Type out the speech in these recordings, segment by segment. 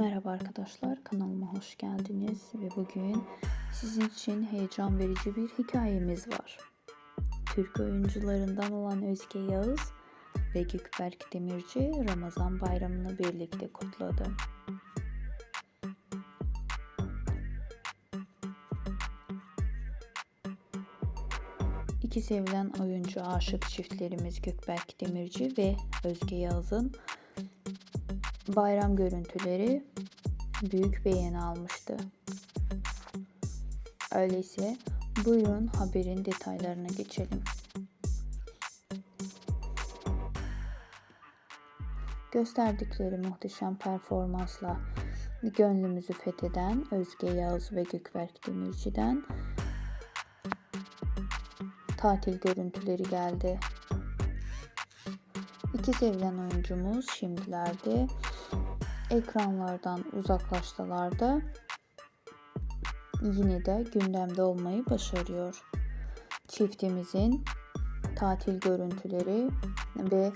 Merhaba arkadaşlar, kanalıma hoş geldiniz ve bugün sizin için heyecan verici bir hikayemiz var. Türk oyuncularından olan Özge Yağız ve Gökberk Demirci Ramazan bayramını birlikte kutladı. İki sevilen oyuncu aşık çiftlerimiz Gökberk Demirci ve Özge Yağız'ın bayram görüntüleri büyük beğeni almıştı. Öyleyse buyurun haberin detaylarına geçelim. Gösterdikleri muhteşem performansla gönlümüzü fetheden Özge Yağız ve Gökberk Demirci'den tatil görüntüleri geldi. İki sevilen oyuncumuz şimdilerde ekranlardan uzaklaştılar da yine de gündemde olmayı başarıyor. Çiftimizin tatil görüntüleri ve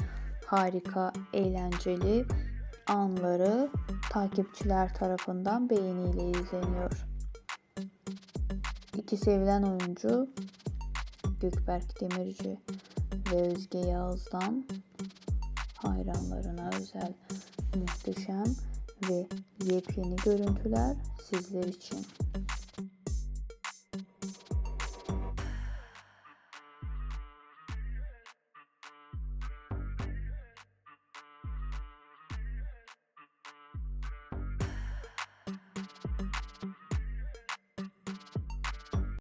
harika eğlenceli anları takipçiler tarafından beğeniyle izleniyor. İki sevilen oyuncu Gökberk Demirci ve Özge Yağız'dan hayranlarına özel muhteşem ve yepyeni görüntüler sizler için.